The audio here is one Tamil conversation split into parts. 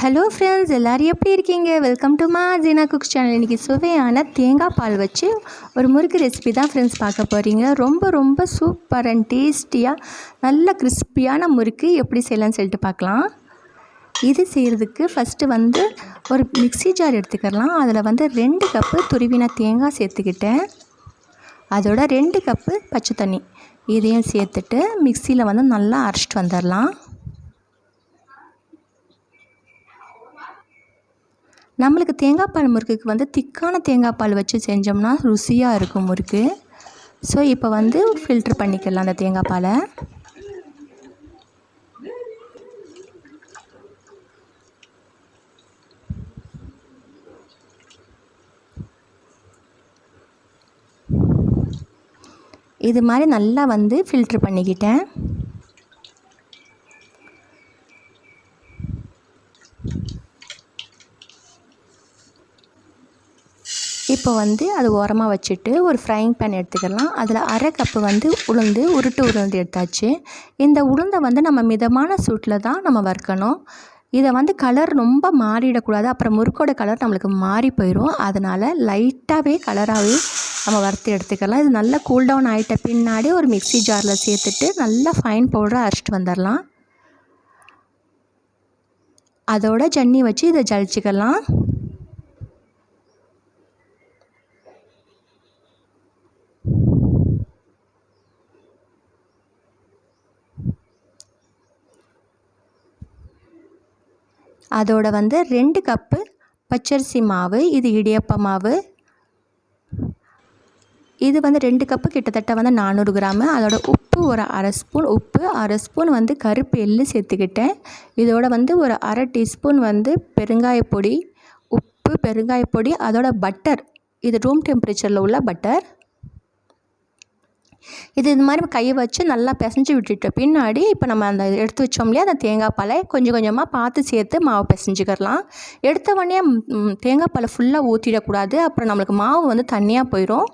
ஹலோ ஃப்ரெண்ட்ஸ் எல்லோரும் எப்படி இருக்கீங்க? வெல்கம் டு மா ஜீனா குக்ஸ் சேனல் இன்றைக்கி சுவையான தேங்காய் பால் வச்சு ஒரு முறுக்கு ரெசிபி தான் ஃப்ரெண்ட்ஸ் பார்க்க போகிறீங்க ரொம்ப ரொம்ப சூப்பர் அண்ட் டேஸ்டியாக நல்ல கிறிஸ்பியான முறுக்கு எப்படி செய்யலாம்னு சொல்லிட்டு பார்க்கலாம். இது செய்கிறதுக்கு ஃபஸ்ட்டு வந்து ஒரு மிக்சி ஜார் எடுத்துக்கலாம். அதில் வந்து ரெண்டு கப்பு துருவின தேங்காய் சேர்த்துக்கிட்டேன். அதோட ரெண்டு கப்பு பச்சை தண்ணி. இதையும் சேர்த்துட்டு மிக்சியில் வந்து நல்லா அரைச்சிட்டு வந்துடலாம். நம்மளுக்கு தேங்காய் பால் முறுக்குக்கு வந்து திக்கான தேங்காய் பால் வச்சு செஞ்சோம்னா ருசியாக இருக்கும் முறுக்கு. ஸோ இப்போ வந்து ஃபில்ட்ரு பண்ணிக்கலாம் அந்த தேங்காய் பாலை. இது மாதிரி நல்லா வந்து ஃபில்ட்ரு பண்ணிக்கிட்டேன். இப்போ வந்து அது ஓரமாக வச்சுட்டு ஒரு ஃப்ரைங் பேன் எடுத்துக்கலாம். அதில் அரை கப்பு வந்து உளுந்து உருட்டு உளுந்து எடுத்தாச்சு. இந்த உளுந்தை வந்து நம்ம மிதமான சூட்டில் தான் நம்ம வறுக்கணும். இதை வந்து கலர் ரொம்ப மாறிடக்கூடாது. அப்புறம் முறுக்கோட கலர் நம்மளுக்கு மாறி போயிடும் அதனால் லைட்டாகவே கலராகவே நம்ம வறுத்து எடுத்துக்கலாம். இது நல்லா கூல் டவுன் ஆகிட்ட பின்னாடி ஒரு மிக்சி ஜாரில் சேர்த்துட்டு நல்லா ஃபைன் பவுடராக அரைச்சிட்டு வந்துடலாம். அதோட ஜன்னி வச்சு இதை ஜலிச்சிக்கலாம். அதோட வந்து ரெண்டு கப்பு பச்சரிசி மாவு இது இடியப்ப மாவு. இது வந்து ரெண்டு கப்பு கிட்டத்தட்ட வந்து நானூறு கிராமு. அதோட உப்பு ஒரு அரை ஸ்பூன் உப்பு அரை ஸ்பூன் வந்து கருப்பு எள்ளு சேர்த்துக்கிட்டேன். இதோட வந்து ஒரு அரை டீஸ்பூன் வந்து பெருங்காயப்பொடி உப்பு பெருங்காயப்பொடி அதோட பட்டர். இது ரூம் டெம்பரேச்சரில் உள்ள பட்டர். இது இது மாதிரி கையை வச்சு நல்லா பிசைஞ்சு விட்டுட்டு பின்னாடி இப்போ நம்ம அந்த எடுத்து வச்சோம் இல்லையா அந்த தேங்காய் பாலை கொஞ்சம் கொஞ்சமாக பார்த்து சேர்த்து மாவு பிசைஞ்சிக்கிறலாம் எடுத்த உடனே தேங்காய் பாலை ஃபுல்லாக ஊற்றிடக்கூடாது அப்புறம் நம்மளுக்கு மாவு வந்து தண்ணியாக போயிடும்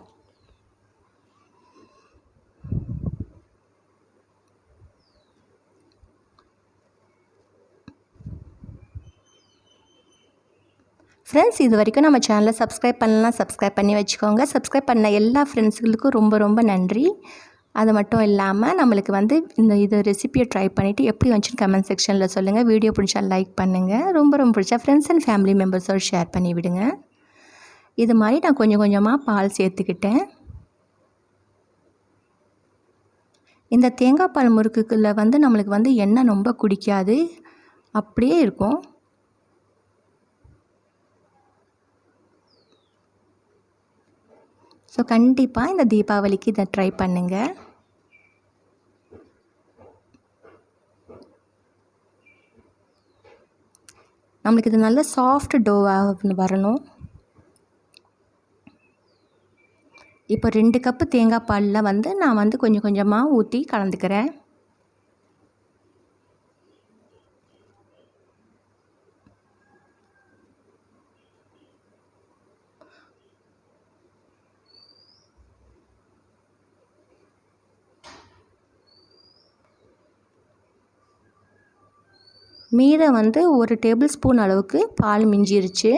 ஃப்ரெண்ட்ஸ் இது வரைக்கும் நம்ம சேனலை சப்ஸ்கிரைப் பண்ணலாம் சப்ஸ்கிரைப் பண்ணி வச்சுக்கோங்க. சப்ஸ்கிரைப் பண்ண எல்லா ஃப்ரெண்ட்ஸுகளுக்கும் ரொம்ப ரொம்ப நன்றி. அது மட்டும் இல்லாமல் நம்மளுக்கு வந்து இந்த இது ரெசிப்பியை ட்ரை பண்ணிவிட்டு எப்படி வந்துச்சுன்னு கமெண்ட் செக்ஷனில் சொல்லுங்கள் வீடியோ பிடிச்சா லைக் பண்ணுங்கள் ரொம்ப ரொம்ப பிடிச்சா ஃப்ரெண்ட்ஸ் அண்ட் ஃபேமிலி மெம்பர்ஸோடு ஷேர் பண்ணி விடுங்க. இது மாதிரி நான் கொஞ்சம் கொஞ்சமாக பால் சேர்த்துக்கிட்டேன். இந்த தேங்காய் பால் முறுக்குக்குள்ளே வந்து நம்மளுக்கு வந்து எண்ணெய் ரொம்ப குடிக்காது. அப்படியே இருக்கும். ஸோ கண்டிப்பாக இந்த தீபாவளிக்கு இதை ட்ரை பண்ணுங்கள் நம்மளுக்கு இது நல்ல சாஃப்ட் டோவாக வரணும். இப்போ ரெண்டு கப்பு தேங்காய் பாலில் வந்து நான் வந்து கொஞ்சம் கொஞ்சமாக ஊற்றி கலந்துக்கிறேன். மீதை வந்து ஒரு டேபிள் ஸ்பூன் அளவுக்கு பால் மிஞ்சிருச்சு.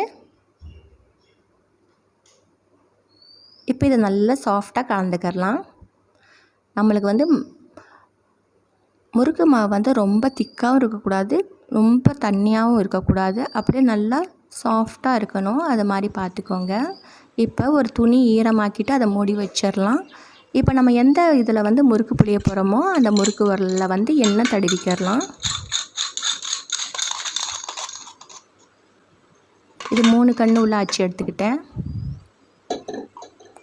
இப்போ இதை நல்லா சாஃப்டாக கலந்துக்கிறலாம். நம்மளுக்கு வந்து முறுக்கு மாவு வந்து ரொம்ப திக்காகவும் இருக்கக்கூடாது ரொம்ப தண்ணியாகவும் இருக்கக்கூடாது. அப்படியே நல்லா சாஃப்டாக இருக்கணும். அது மாதிரி பார்த்துக்கோங்க. இப்போ ஒரு துணி ஈரமாக்கிட்டு அதை மூடி வச்சிடலாம். இப்போ நம்ம எந்த இதில் வந்து முறுக்கு புளிய போகிறோமோ அந்த முறுக்கு வரலில் வந்து எண்ணெய் தடவிக்கிறலாம். இது மூணு கன்று உள்ள அச்சு எடுத்துக்கிட்டேன்.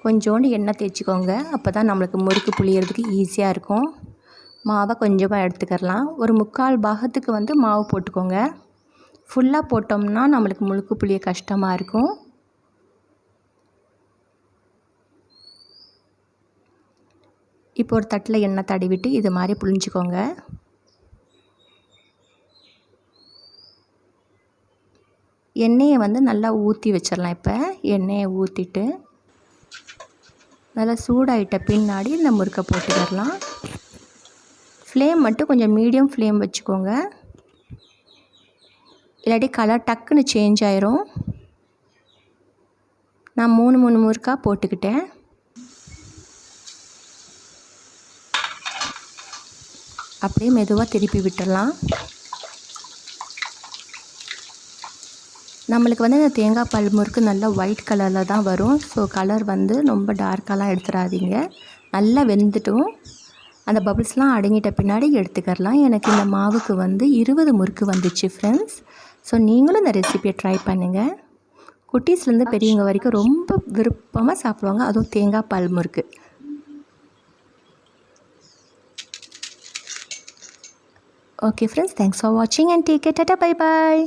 கொஞ்சோண்டு எண்ணெய் தேய்ச்சிக்கோங்க. அப்போ தான் நம்மளுக்கு முறுக்கு புளியறதுக்கு ஈஸியாக இருக்கும். மாவை கொஞ்சமாக எடுத்துக்கிறலாம் ஒரு முக்கால் பாகத்துக்கு வந்து மாவு போட்டுக்கோங்க. ஃபுல்லாக போட்டோம்னா நம்மளுக்கு முழுக்கு புளிய கஷ்டமாக இருக்கும். இப்போ ஒரு தட்டில் எண்ணெய் தடவிட்டு இது மாதிரி புளிஞ்சிக்கோங்க எண்ணெயை வந்து நல்லா ஊற்றி வச்சிடலாம் இப்போ. எண்ணெயை ஊற்றிட்டு நல்லா சூடாயிட்ட பின்னாடி இந்த முறுக்கை போட்டுக்கிடலாம் ஃப்ளேம் மட்டும் கொஞ்சம் மீடியம் ஃப்ளேம் வச்சுக்கோங்க. இல்லாட்டி கலர் டக்குன்னு சேஞ்ச் ஆயிரும். நான் மூணு மூணு முறுக்கா போட்டுக்கிட்டேன். அப்படியே மெதுவாக திருப்பி விட்டுடலாம். நம்மளுக்கு வந்து இந்த தேங்காய் பால் முறுக்கு நல்லா ஒயிட் கலரில் தான் வரும். ஸோ கலர் வந்து ரொம்ப டார்க்காலாம் எடுத்துடாதீங்க நல்லா வெந்துட்டும். அந்த பபிள்ஸ்லாம் அடங்கிட்ட பின்னாடி எடுத்துக்கிறலாம். எனக்கு இந்த மாவுக்கு வந்து இருபது முறுக்கு வந்துச்சு ஃப்ரெண்ட்ஸ் ஸோ நீங்களும் இந்த ரெசிபியை ட்ரை பண்ணுங்கள் குட்டீஸ்லேருந்து பெரியவங்க வரைக்கும் ரொம்ப விருப்பமாக சாப்பிடுவாங்க. அதுவும் தேங்காய் பால் முறுக்கு. ஓகே ஃப்ரெண்ட்ஸ் தேங்க்ஸ் ஃபார் வாட்சிங் அண்ட் டேக் கேட்டா பை பாய்